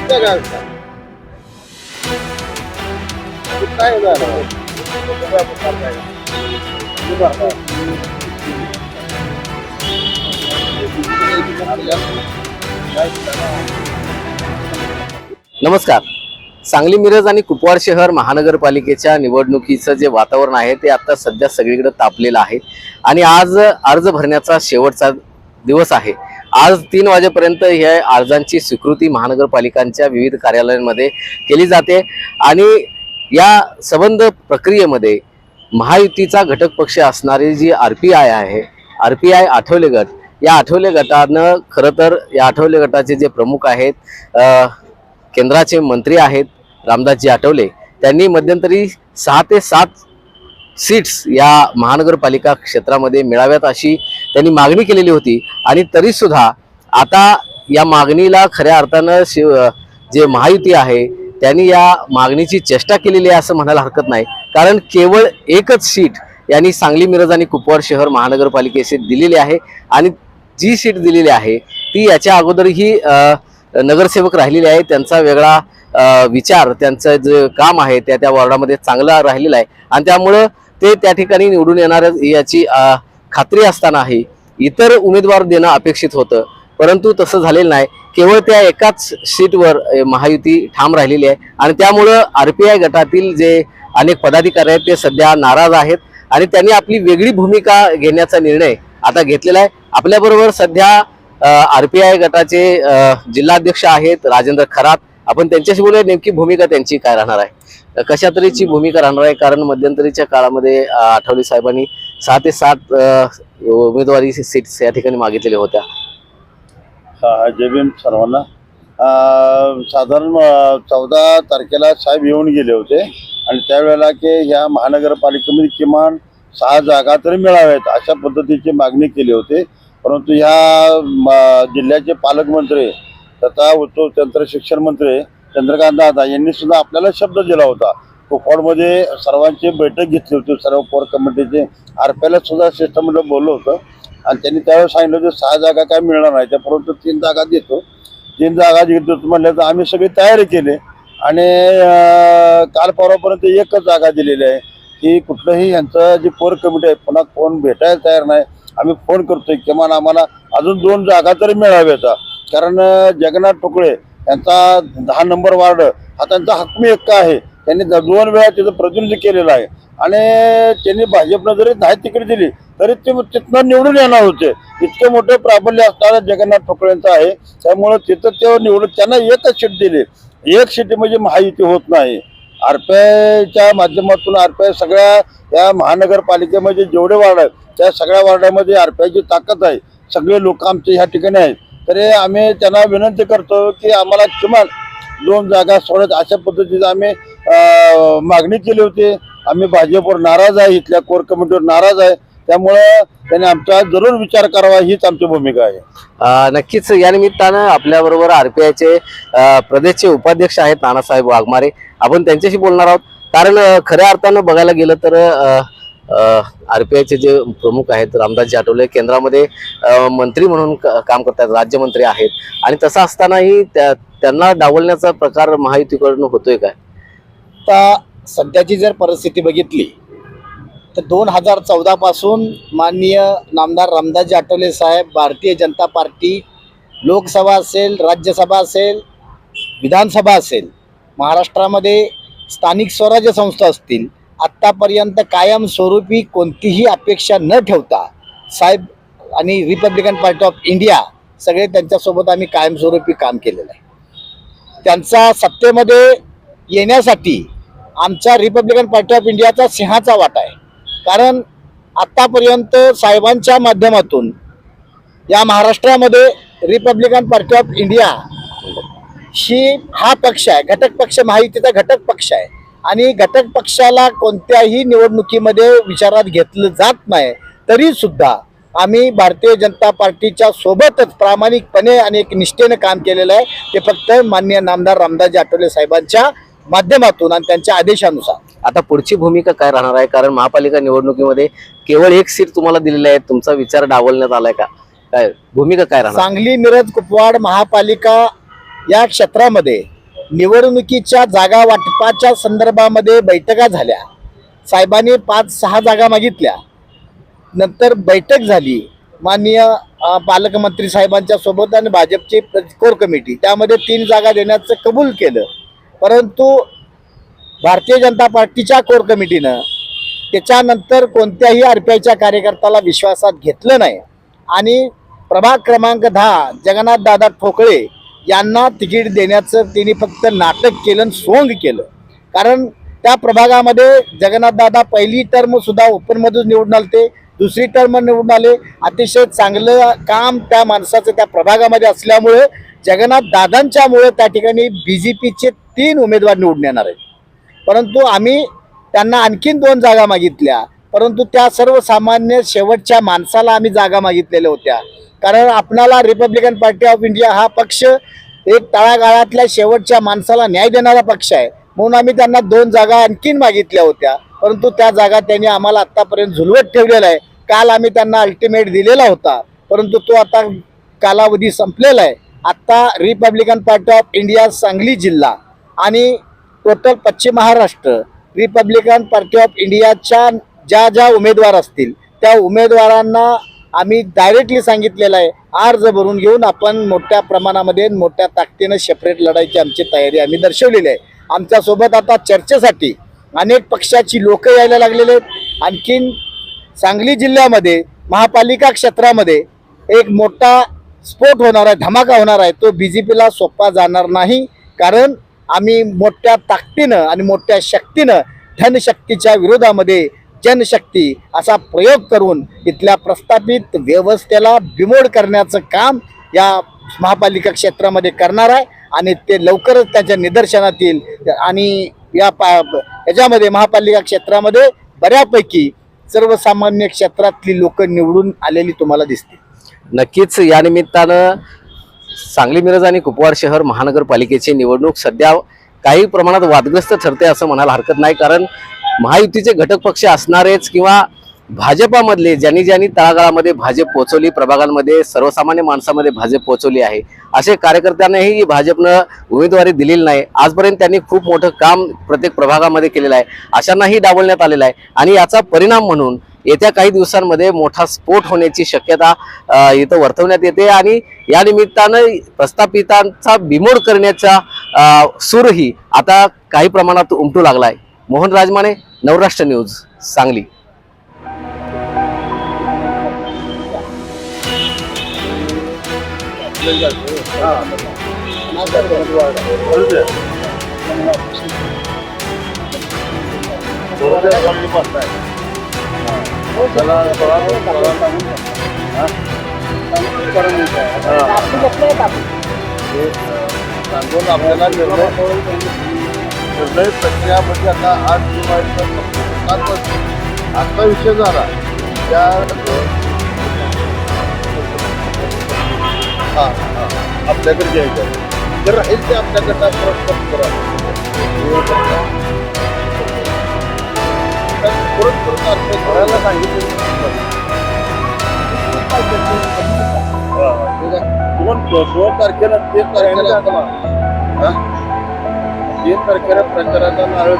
आपल्या गावचा काय झालं नमस्कार. सांगली मिरज आणि कुपवाड शहर महानगरपालिकेच्या निवडणुकीचं जे वातावरण आहे ते आता सध्या सगळीकडे तापलेलं आहे. आणि आज अर्ज भरण्याचा शेवटचा दिवस आहे. आज तीन वाजेपर्यंत ह्या अर्जांची स्वीकृती महानगरपालिकांच्या विविध कार्यालयांमध्ये केली जाते. आणि या संबंध प्रक्रियेमध्ये महायुतीचा घटक पक्ष असणारी जी आर पी आय आहे आर पी आय आठवले गट या आठवले गटानं खरं तर या आठवले गटाचे जे प्रमुख आहेत केंद्राचे मंत्री आहेत रामदासजी आठवले त्यांनी मध्यंतरी सहा ते सात सीट्स या महानगरपालिका क्षेत्रामध्ये मिळाव्यात अशी त्यांनी मागणी केलेली होती. आणि तरीसुद्धा आता या मागणीला खऱ्या अर्थानं शिव जे महायुती आहे त्यांनी या मागणीची चेष्टा केलेली आहे असं म्हणायला हरकत नाही. कारण केवळ एकच सीट यांनी सांगली मिरज आणि कुपवाड शहर महानगरपालिकेशी दिलेली आहे आणि जी सीट दिलेली आहे ती याच्या अगोदरही नगरसेवक राहिलेले आहे त्यांचा वेगळा विचार त्यांचं जे काम आहे त्या त्या वॉर्डामध्ये चांगला राहिलेला आहे. आणि त्यामुळं ते त्या ठिकाणी निवडून येणार याची खात्री असतानाही इतर उमेदवार देणं अपेक्षित होतं. परंतु तसं झालेलं नाही. केवळ त्या एकाच सीटवर महायुती ठाम राहिलेली आहे. आणि त्यामुळं आर पी आय गटातील जे अनेक पदाधिकारी आहेत ते सध्या नाराज आहेत. आणि त्यांनी आपली वेगळी भूमिका घेण्याचा निर्णय आता घेतलेला आहे. आपल्याबरोबर सध्या आर पी आय गटाचे जिल्हाध्यक्ष आहेत राजेंद्र खरात. आपण त्यांच्याशी बोलूया नेमकी भूमिका त्यांची काय राहणार आहे? कशा तऱ्हेची भूमिका राहणार आहे? कारण मध्यंतरीच्या काळामध्ये आठवले साहेबांनी सहा ते सात उमेदवारी सीट्स या ठिकाणी मागितलेल्या होत्या. जय भीम सर्वांना. साधारण चौदा तारखेला साहेब येऊन गेले होते. आणि त्यावेळेला की ह्या महानगरपालिकेमध्ये किमान सहा जागा तरी मिळाव्यात अशा पद्धतीची मागणी केली होती. परंतु ह्या म- जिल्ह्याचे पालकमंत्री तथा उच्च तंत्र शिक्षण मंत्री चंद्रकांत दादा यांनी सुद्धा आपल्याला शब्द दिला होता. कुपवाडमध्ये सर्वांची बैठक घेतली होती. सर्व कोर कमिटीचे आरपीआयला सुद्धा शिष्टमंडळ बोललं होतं. आणि त्यांनी त्यावेळेस सांगितलं की सहा जागा काय मिळणार नाही. त्या परंतु तीन जागा देतो. तीन जागा देतो म्हणलं तर आम्ही सगळी तयारी केली. आणि काल परवापर्यंत एकच जागा दिलेली आहे. की कुठलंही यांचं जी कोर कमिटी आहे पुन्हा कोण भेटायला तयार नाही. आम्ही फोन करतोय किमान आम्हाला अजून दोन जागा तरी मिळाव्याचा कारण जगन्नाथ टुकळे यांचा दहा नंबर वार्ड हा त्यांचा हक्मी हक्क आहे. त्यांनी दोन वेळा तिथं प्रतिनिधी केलेलं आहे. आणि त्यांनी भाजपनं जरी दहा तिकीट दिली तरी ते तिथनं निवडून येणार होते. इतके मोठे प्राबल्य असणारा जगन्नाथ ठोकळेंचं आहे. त्यामुळं तिथं ते निवडून त्यांना एकच सीट दिली. एक सीट म्हणजे महायुती होत नाही. आरपीआयच्या माध्यमातून आरपीआय सगळ्या या महानगरपालिकेमध्ये जेवढे वार्ड आहेत त्या सगळ्या वार्डामध्ये आरपीआयची ताकद आहे. सगळे लोक आमचे ह्या ठिकाणी आहेत. तरी आम्ही त्यांना विनंती करतो की आम्हाला किमान दोन जागा सोडत अशा पद्धतीचं आम्ही मागणी केली होती. आम्ही भाजपवर नाराज आहे इथल्या कोर कमिटीवर नाराज आहे. त्यामुळं त्यांनी आमचा जरूर विचार करावा हीच आमची भूमिका आहे. नक्कीच. या निमित्तानं आपल्याबरोबर आरपीआयचे प्रदेशचे उपाध्यक्ष आहेत नानासाहेब वाघमारे. आपण त्यांच्याशी बोलणार आहोत. कारण खऱ्या अर्थानं बघायला गेलं तर आरपीआयचे जे प्रमुख आहेत रामदासजी आठवले केंद्रामध्ये मंत्री म्हणून काम करतात राज्यमंत्री आहेत. आणि तसं असतानाही त्या- त्यांना डावलण्याचा प्रकार महायुतीकडून होतोय काय? आता सध्याची जर परिस्थिती बघितली तर दोन हजार चौदापासून माननीय नामदार रामदासजी आठवले साहेब भारतीय जनता पार्टी लोकसभा असेल राज्यसभा असेल विधानसभा असेल महाराष्ट्रामध्ये स्थानिक स्वराज्य संस्था असतील आत्तापर्यंत कायमस्वरूपी कोणतीही अपेक्षा न ठेवता साहेब आणि रिपब्लिकन पार्टी ऑफ इंडिया सगळे त्यांच्यासोबत आम्ही कायमस्वरूपी काम केलेलं आहे. त्यांचा सत्तेमध्ये येण्यासाठी आमचा रिपब्लिकन पार्टी ऑफ इंडियाचा सिंहाचा वाटा आहे. कारण आत्तापर्यंत साहेबांच्या माध्यमातून या महाराष्ट्रामध्ये रिपब्लिकन पार्टी ऑफ इंडिया ही हा पक्ष आहे घटक पक्ष महायुतीचा घटक पक्ष आहे. आणि घटक पक्षाला कोणत्याही निवडणुकीमध्ये विचारात घेतलं जात नाही तरी सुद्धा आम्ही भारतीय जनता पार्टीच्या सोबतच प्रामाणिकपणे आणि एक निष्ठेनं काम केलेलं आहे. ते फक्त माननीय नामदार रामदासजी आठवले साहेबांच्या माध्यमातून आणि त्यांच्या आदेशानुसार. आता पुढची भूमिका काय राहणार आहे? कारण महापालिका निवडणुकीमध्ये केवळ एक सीट तुम्हाला दिलेली आहे. तुमचा विचार डावलण्यात आलाय का? काय भूमिका काय राहणार? सांगली मिरज कुपवाड महापालिका या क्षेत्रामध्ये निवडणुकीच्या जागा वाटपाच्या संदर्भामध्ये बैठका झाल्या. साहेबांनी पाच सहा जागा मागितल्या. नंतर बैठक झाली. माननीय पालकमंत्री साहेबांच्या सोबत आणि भाजपची कोर कमिटी. त्यामध्ये तीन जागा देण्याचं कबूल केलं. परंतु भारतीय जनता पार्टीच्या कोर कमिटीनं त्याच्यानंतर कोणत्याही आर पी आयच्या कार्यकर्त्याला विश्वासात घेतलं नाही. आणि प्रभाग क्रमांक दहा जगन्नाथ दादा ठोकळे यांना तिकीट देण्याचं त्यांनी फक्त नाटक केलं आणि सोंग केलं. कारण त्या प्रभागामध्ये जगन्नाथदादा पहिली टर्मसुद्धा ओपनमधून निवडून आलते दुसरी टर्म निवडून आले. अतिशय चांगलं काम त्या माणसाचं त्या प्रभागामध्ये असल्यामुळे जगन्नाथ दादांच्यामुळे त्या ठिकाणी बी जे पीचे तीन उमेदवार निवडून येणार आहेत. परंतु आम्ही त्यांना आणखीन दोन जागा मागितल्या. परंतु त्या सर्वसामान्य शेवटच्या माणसाला आम्ही जागा मागितलेल्या होत्या. कारण आपणाला रिपब्लिकन पार्टी ऑफ इंडिया हा पक्ष एक तळागाळातल्या शेवटच्या माणसाला न्याय देणारा पक्ष आहे. म्हणून आम्ही त्यांना दोन जागा आणखीन मागितल्या होत्या. परंतु त्या जागा त्यांनी आम्हाला आत्तापर्यंत झुलवत ठेवलेला आहे. काल आम्ही त्यांना अल्टिमेट दिलेला होता. परंतु तो आता कालावधी संपलेला आहे. आत्ता Republican Party of India Sangli जिल्हा. आणि टोटल पश्चिम महाराष्ट्र रिपब्लिकन पार्टी ऑफ इंडियाच्या ज्या ज्या उमेदवार असतील त्या उमेदवारांना आम्ही डायरेक्टली सांगितलेलं आहे अर्ज भरून घेऊन आपण मोठ्या प्रमाणामध्ये मोठ्या ताकदीनं सेपरेट लढायची आमची तयारी आम्ही दर्शवलेली आहे. आमच्यासोबत आता चर्चेसाठी अनेक पक्षाची लोक यायला लागलेले आहेत. आणखीन सांगली जिल्ह्यामध्ये महापालिका क्षेत्रामध्ये एक मोठा स्फोट होणार आहे धमाका होणार आहे तो बी जे पीला सोपा जाणार नाही. कारण आम्ही मोठ्या ताकदीनं आणि मोठ्या शक्तीनं धनशक्तीच्या विरोधामध्ये जनशक्ती असा प्रयोग करून इथल्या प्रस्थापित व्यवस्थेला बिमोड करण्याचं काम या महापालिका क्षेत्रामध्ये करणार आहे. आणि ते लवकरच त्याच्या निदर्शनात येईल आणि या पा याच्यामध्ये महापालिका क्षेत्रामध्ये बऱ्यापैकी सर्वसामान्य क्षेत्रातली लोक निवडून आलेली तुम्हाला दिसतील. नक्कीच या निमित्तानं सांगली मिरज आणि कुपवाड शहर महानगरपालिकेची निवडणूक सध्या काही प्रमाणात वादग्रस्त ठरते असं म्हणायला हरकत नाही. कारण महायुतीचे घटक पक्ष असणारेच किंवा भाजपामधले ज्यांनी ज्यांनी तळागाळामध्ये भाजप पोहोचवली प्रभागांमध्ये सर्वसामान्य माणसामध्ये भाजप पोहोचवली आहे असे कार्यकर्त्यांनाही भाजपनं उमेदवारी दिलेली नाही. आजपर्यंत त्यांनी खूप मोठं काम प्रत्येक प्रभागामध्ये केलेलं आहे. अशांनाही डावलण्यात आलेलं आहे. आणि याचा परिणाम म्हणून येत्या काही दिवसांमध्ये मोठा स्फोट होण्याची शक्यता इथं वर्तवण्यात येते आणि या निमित्तानं प्रस्थापितांचा बिमोड करण्याचा सूरही आता काही प्रमाणात उमटू लागलाय. मोहन राजमाने नवराष्ट्र न्यूज सांगली. सांगून आपल्याला निर्णय निर्णय प्रक्रियामध्ये आता आठ जुलैचा आजचा विषय झाला. त्या हां हां. आपल्याकडे घ्यायचं आहे. जर राहील ते आपल्याकडं परत करा परत परत अर्थ घराला सांगितलं दोन दोन तारखेला तीन तारखेला हा? तीन तारखेला प्रचाराचा नारळ